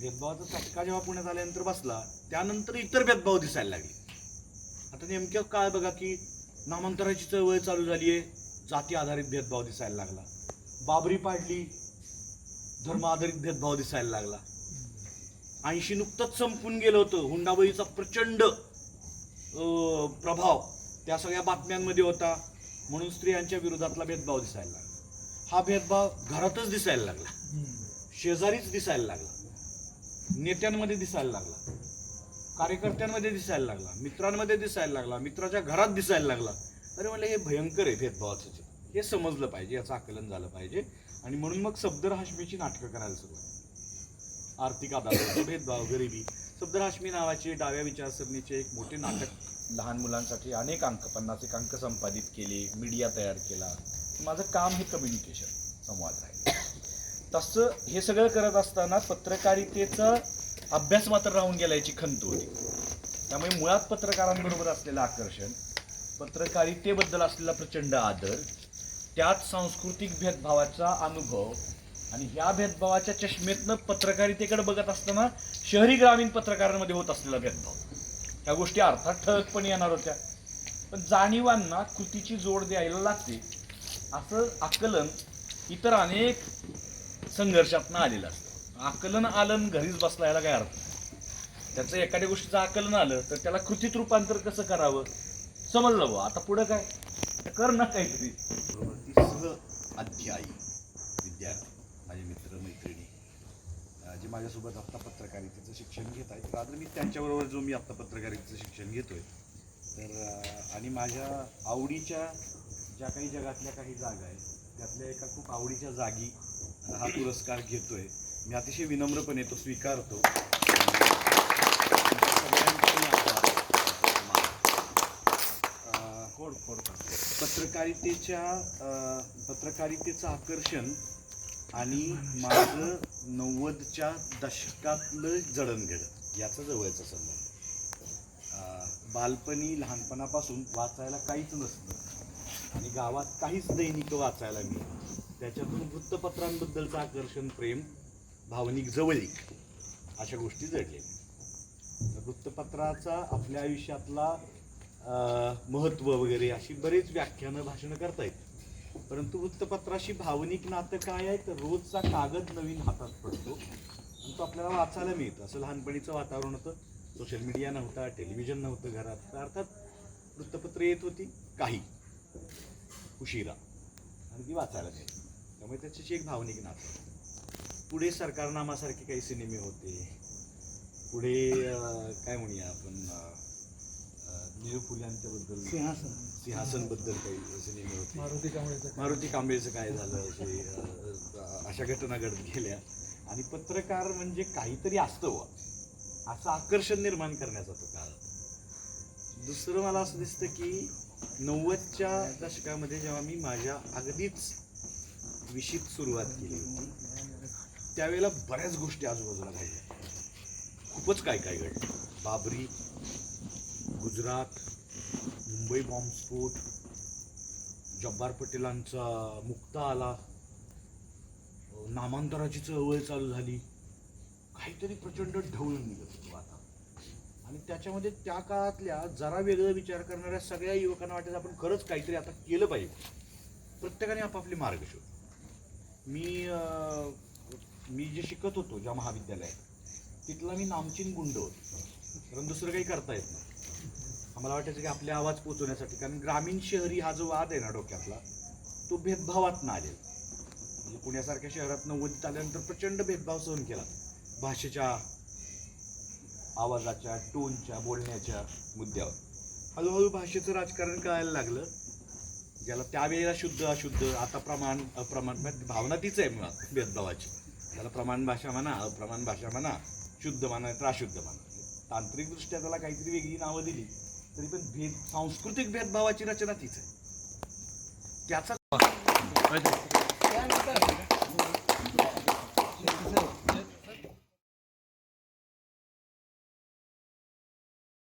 भेदभावाचा चटका जेव्हा पुण्यात आल्यानंतर बसला त्यानंतर इतर भेदभाव दिसायला लागले. आता नेमक्या काय बघा की नामांतराची चळवळ चालू झाली आहे जाती आधारित भेदभाव दिसायला लागला. बाबरी पाडली धर्म आधारित भेदभाव दिसायला लागला. ऐंशी नुकतंच संपून गेलं होतं हुंडाबळीचा प्रचंड प्रभाव त्या सगळ्या बातम्यांमध्ये होता. म्हणून स्त्रियांच्या विरोधातला भेदभाव दिसायला लागला. हा भेदभाव घरातच दिसायला लागला. शेजारीच दिसायला लागला. नेत्यांमध्ये दिसायला लागला. कार्यकर्त्यांमध्ये दिसायला लागला. मित्रांमध्ये दिसायला लागला. मित्राच्या घरात दिसायला लागला. अरे म्हणलं हे भयंकर आहे भेदभावाचं हे समजलं पाहिजे याचं आकलन झालं पाहिजे. आणि म्हणून मग सफदर हाशमीची नाटकं करायला सुरुवात आर्थिक आधार भेदभाव गरिबी. सफदर हाशमी नावाचे डाव्या विचारसरणीचे एक मोठे नाटक. लहान मुलांसाठी अनेक अंक पन्नास एक अंक संपादित केले मीडिया तयार केला. माझं काम हे कम्युनिकेशन संवाद राहील. तसं हे सगळं करत असताना पत्रकारितेचा अभ्यास मात्र राहून गेल्याची खंत होती. त्यामुळे मुळात पत्रकारांबरोबर असलेलं आकर्षण पत्रकारितेबद्दल असलेला प्रचंड आदर त्यात सांस्कृतिक भेदभावाचा अनुभव आणि ह्या भेदभावाच्या चष्मेतनं पत्रकारितेकडे बघत असताना शहरी ग्रामीण पत्रकारांमध्ये होत असलेला भेदभाव. ह्या गोष्टी अर्थात ठळकपणे येणार होत्या. पण जाणीवांना कृतीची जोड द्यायला लागते. असं आकलन इतर अनेक संघर्षातनं आलेलं असतं. आकलन आलं आणि घरीच बसला याला काय अर्थ नाही. त्याचं एखाद्या गोष्टीचं आकलन आलं तर त्याला कृतीत रूपांतर कसं करावं? समजलं बुवा. आता पुढं काय? तर कर ना काहीतरी. तिसरं अध्यायी. विद्यार्थी. माझे मित्र मैत्रिणी. जे माझ्यासोबत आत्ता पत्रकारितेचं शिक्षण घेत आहेत. रात्र मी त्यांच्याबरोबर जो मी आत्ता पत्रकारितेचं शिक्षण घेतोय तर आणि माझ्या आवडीच्या ज्या काही जगातल्या काही जागा आहेत त्यातल्या एका खूप आवडीच्या जागी हा पुरस्कार घेतोय. मी अतिशय विनम्रपणे तो स्वीकारतो. पत्रकारितेच्या पत्रकारितेचं आकर्षण आणि माझं नव्वदच्या दशकातलं जडणघडण याचा जवळचा संबंध. बालपणी लहानपणापासून वाचायला काहीच नसतं. आणि गावात काहीच दैनिक वाचायला मी त्याच्यातून वृत्तपत्रांबद्दलचं आकर्षण प्रेम भावनिक जवळीक अशा गोष्टी जडल्या वृत्तपत्राचा आपल्या आयुष्यातला महत्त्व वगैरे अशी बरेच व्याख्यानं भाषणं करता येत. परंतु वृत्तपत्राशी भावनिक नातं काय आहे तर रोजचा कागद नवीन हातात पडतो. आणि तो आपल्याला वाचायला मिळतं. असं लहानपणीचं वातावरण होतं. सोशल मीडिया नव्हता टेलिव्हिजन नव्हतं घरात. तर अर्थात वृत्तपत्र येत होती. काही. उशिरा. आणि ती वाचायला मिळते त्यामुळे त्याच्याशी एक भावनिक नातं पुढे सरकारनामासारखे काही सिनेमे होते. पुढे काय म्हणूया आपण फुल्यांच्याबद्दल सिंहासन. सिंहासनबद्दल काही सिनेमे होते. मारुती कांबळेचं मारुती कांबळेचं काय झालं असे अशा घटना घडत गेल्या. आणि पत्रकार म्हणजे काहीतरी असतं असं आकर्षण निर्माण करण्याचा तो काळ. दुसरं मला असं दिसतं की नव्वदच्या दशकामध्ये जेव्हा मी माझ्या अगदीच विशीत सुरुवात केली होती. त्यावेळेला बऱ्याच गोष्टी आजूबाजूला घडल्या. खूपच काय काय घडलं. बाबरी गुजरात मुंबई बॉम्बस्फोट जब्बार पटेलांचा मुक्ता आला नामांतराची चळवळ चालू झाली. काहीतरी प्रचंड ढवळून निघत होतो आता. आणि त्याच्यामध्ये त्या काळातल्या जरा वेगळा विचार करणाऱ्या सगळ्या युवकांना वाटायचं आपण खरंच काहीतरी आता केलं पाहिजे. प्रत्येकाने आपापले मार्ग शोध मी मी जे शिकत होतो ज्या महाविद्यालयात तिथला मी नामचीन गुंड होतो. कारण दुसरं काही करता येत नाही. आम्हाला वाटायचं की आपले आवाज पोचवण्यासाठी कारण ग्रामीण शहरी हा जो वाद आहे ना डोक्यातला तो भेदभावात ना आलेला म्हणजे पुण्यासारख्या शहरात नव्वदीत आल्यानंतर प्रचंड भेदभाव सहन केला. भाषेच्या आवाजाच्या टोनच्या बोलण्याच्या मुद्द्यावर. हळूहळू भाषेचं राजकारण कळायला लागलं. ज्याला त्यावेळेला शुद्ध अशुद्ध आता प्रमाण अप्रमाण म्हणजे भावना तीच आहे मुळात भेदभावाची. त्याला प्रमाण भाषा म्हणा अप्रमाण भाषा म्हणा शुद्ध म्हणा तर अशुद्ध म्हणा. तांत्रिकदृष्ट्या त्याला काहीतरी वेगळी नावं दिली तरी पण भेद सांस्कृतिक भेदभावाची रचना तीच आहे. त्याचा